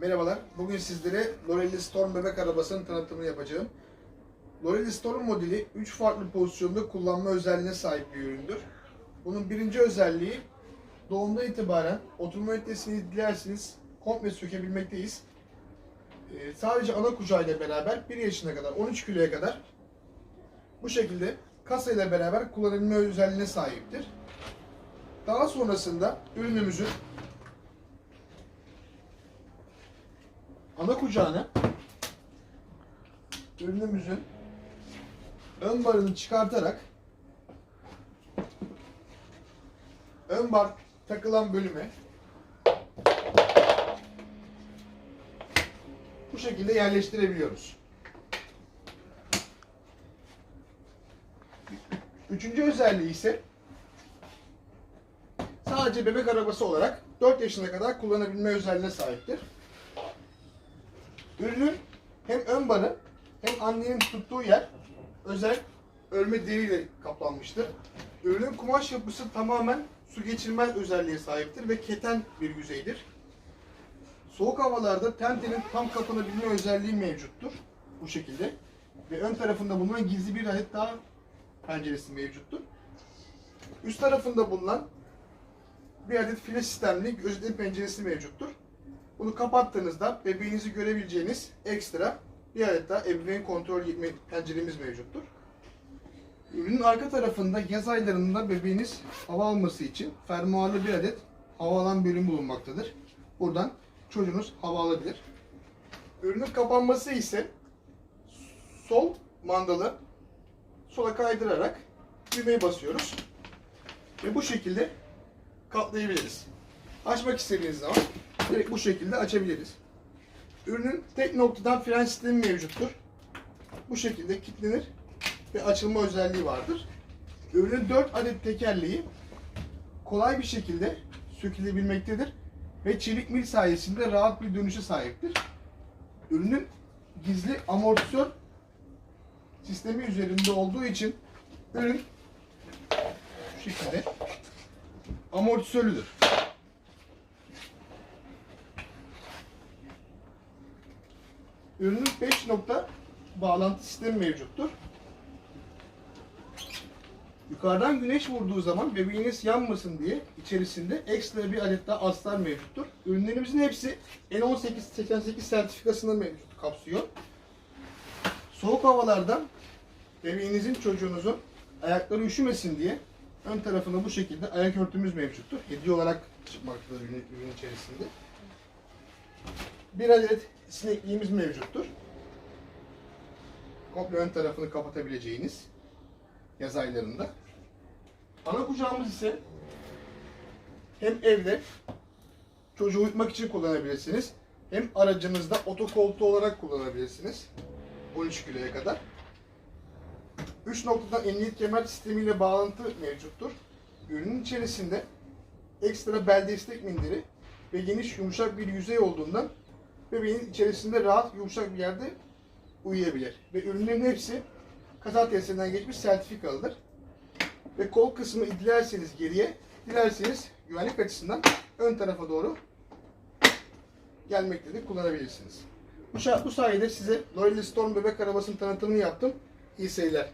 Merhabalar. Bugün sizlere Lorelli Storm bebek arabasının tanıtımını yapacağım. Lorelli Storm modeli 3 farklı pozisyonda kullanma özelliğine sahip bir üründür. Bunun birinci özelliği doğumdan itibaren oturma ünitesini dilerseniz komple sökebilmekteyiz. Ee, sadece ana kucağıyla beraber 1 yaşına kadar 13 kiloya kadar bu şekilde kasayla beraber kullanabilme özelliğine sahiptir. Daha sonrasında ürünümüzün ana kucağına ürünümüzün ön barını çıkartarak ön bar takılan bölüme bu şekilde yerleştirebiliyoruz. Üçüncü özelliği ise sadece bebek arabası olarak 4 yaşına kadar kullanabilme özelliğine sahiptir. Ürünün hem ön barı hem annenin tuttuğu yer özel örme deriyle kaplanmıştır. Ürünün kumaş yapısı tamamen su geçirmez özelliğe sahiptir ve keten bir yüzeydir. Soğuk havalarda tentenin tam kapanabilme özelliği mevcuttur. Bu şekilde. Ve ön tarafında bulunan gizli bir adet daha penceresi mevcuttur. Üst tarafında bulunan bir adet file sistemli gözlem penceresi mevcuttur. Bunu kapattığınızda bebeğinizi görebileceğiniz ekstra bir adet daha ebeveyn kontrol penceremiz mevcuttur. Ürünün arka tarafında yaz aylarında bebeğiniz hava alması için fermuarlı bir adet hava alan bölüm bulunmaktadır. Buradan çocuğunuz hava alabilir. Ürünün kapanması ise sol mandalı sola kaydırarak düğmeye basıyoruz. Ve bu şekilde katlayabiliriz. Açmak istediğiniz zaman direkt bu şekilde açabiliriz. Ürünün tek noktadan fren sistemi mevcuttur. Bu şekilde kilitlenir ve açılma özelliği vardır. Ürünün 4 adet tekerleği kolay bir şekilde sökülebilmektedir ve çelik mil sayesinde rahat bir dönüşe sahiptir. Ürünün gizli amortisör sistemi üzerinde olduğu için ürün şu şekilde amortisörlüdür. Ürünün 5 nokta bağlantı sistemi mevcuttur. Yukarıdan güneş vurduğu zaman bebeğiniz yanmasın diye içerisinde ekstra bir adet daha astar mevcuttur. Ürünlerimizin hepsi N1888 sertifikasını mevcut kapsıyor. Soğuk havalarda bebeğinizin çocuğunuzun ayakları üşümesin diye ön tarafında bu şekilde ayak örtümüz mevcuttur. Hediye olarak çıkmaktadır ürün, içerisinde. Bir adet sinekliğimiz mevcuttur. Komple ön tarafını kapatabileceğiniz yaz aylarında. Ana kucağımız ise hem evde çocuğu uyutmak için kullanabilirsiniz. Hem aracınızda otokoltuğu olarak kullanabilirsiniz. 13 kiloya kadar. 3 noktadan emniyet kemer sistemiyle bağlantı mevcuttur. Ürünün içerisinde ekstra bel destek minderi ve geniş yumuşak bir yüzey olduğundan bebeğin içerisinde rahat yumuşak bir yerde uyuyabilir. Ve ürünlerin hepsi kaza testinden geçmiş sertifikalıdır. Ve kol kısmı dilerseniz geriye, dilerseniz güvenlik açısından ön tarafa doğru gelmektedir, kullanabilirsiniz. Bu, bu sayede size Lorelli Storm bebek arabasının tanıtımını yaptım. İyi seyirler.